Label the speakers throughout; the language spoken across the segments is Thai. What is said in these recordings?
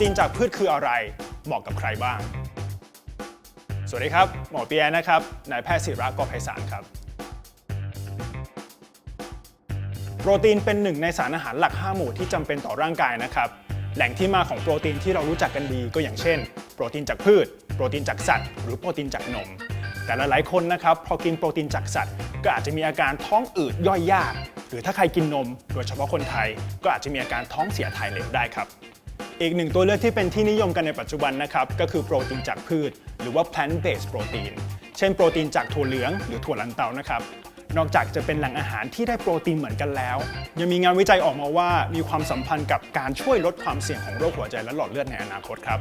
Speaker 1: ตีนจากพืชคืออะไรเหมาะกับใครบ้าง สวัสดีครับ หมอเปียนะครับ นายแพทย์ศิระกอไพศาลครับ โปรตีนเป็นหนึ่งในสารอาหารหลัก 5 หมู่ที่จำเป็นต่อร่างกายนะครับ แหล่งที่มาของโปรตีนที่เรารู้จักกันดีก็อย่างเช่น โปรตีนจากพืช โปรตีนจากสัตว์ หรือโปรตีนจากนม แต่หลายๆคนนะครับพอกินโปรตีนจากสัตว์ ก็อาจจะมีอาการท้องอืดย่อยยาก หรือถ้าใครกินนม โดยเฉพาะคนไทย ก็อาจจะมีอาการท้องเสียถ่ายเหลวได้ครับ อีกหนึ่งตัวเลือกที่เป็นที่นิยมกันในปัจจุบันนะครับก็คือโปรตีนจากพืช หรือว่า plant based protein เช่นโปรตีนจากถั่วเหลืองหรือถั่วลันเตานะครับนอกจากจะเป็นแหล่งอาหารที่ได้โปรตีนเหมือนกันแล้ว ยังมีงานวิจัยออกมาว่ามีความสัมพันธ์กับการช่วยลดความเสี่ยงของโรคหัวใจและหลอดเลือดในอนาคตครับ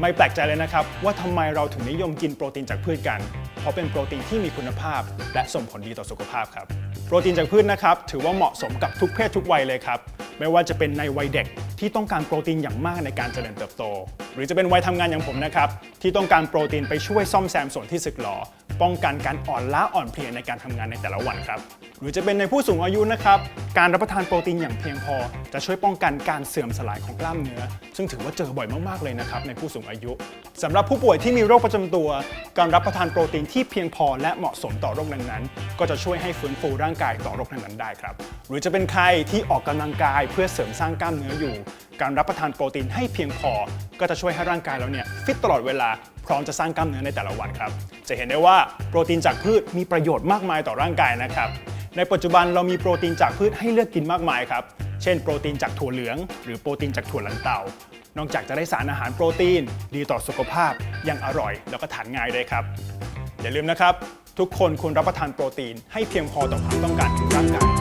Speaker 1: ไม่แปลกใจเลยนะครับ ว่าทำไมเราถึงนิยมกินโปรตีนจากพืชกัน เพราะเป็นโปรตีนที่มีคุณภาพ และส่งผลดีต่อสุขภาพครับโปรตีนจากพืชนะครับถือว่าเหมาะสมกับทุกเพศทุกวัยเลยครับ ไม่ว่าจะเป็นในวัยเด็กที่ต้องการโปรตีนอย่างมากในการเจริญเติบโต หรือจะเป็นวัยทำงานอย่างผมนะครับที่ต้องการโปรตีนไปช่วยซ่อมแซมส่วนที่สึกหรอ ป้องกันการอ่อนล้าอ่อนเพลียในการทำงานในแต่ละวันครับ หรือจะเป็นในผู้สูงอายุนะครับ การรับประทานโปรตีนอย่างเพียงพอ จะช่วยป้องกันการเสื่อมสลายของกล้ามเนื้อ ซึ่งถือว่าเจอบ่อยมากๆเลยนะครับในผู้สูงอายุสำหรับผู้ป่วยที่มีโรคประจำตัว การรับประทานโปรตีนที่เพียงพอและเหมาะสมต่อโรคนั้นๆ ก็จะช่วยให้ฟื้นฟูร่างกายต่อโรคนั้นๆได้ครับ หรือจะเป็นใครที่ออกกำลังกายเพื่อเสริมสร้างกล้ามเนื้ออยู่ การรับประทานโปรตีนให้เพียงพอ ก็จะช่วยให้ร่างกายเราเนี่ยฟิตตลอดเวลาพร้อมจะสร้างกล้ามเนื้อในแต่ละวันครับ จะเห็นได้ว่าโปรตีนจากพืชมีประโยชน์มากมายต่อร่างกายนะครับ ในปัจจุบันเรามีโปรตีนจากพืชให้เลือกกินมากมายครับ เช่นโปรตีนจากถั่วเหลือง หรือโปรตีนจากถั่วลันเตานอกจากจะได้สารอาหารโปรตีน ดีต่อสุขภาพ ยังอร่อยแล้วก็ทานง่ายด้วยครับ อย่าลืมนะครับ ทุกคนควรรับประทานโปรตีนให้เพียงพอต่อความต้องการของร่างกาย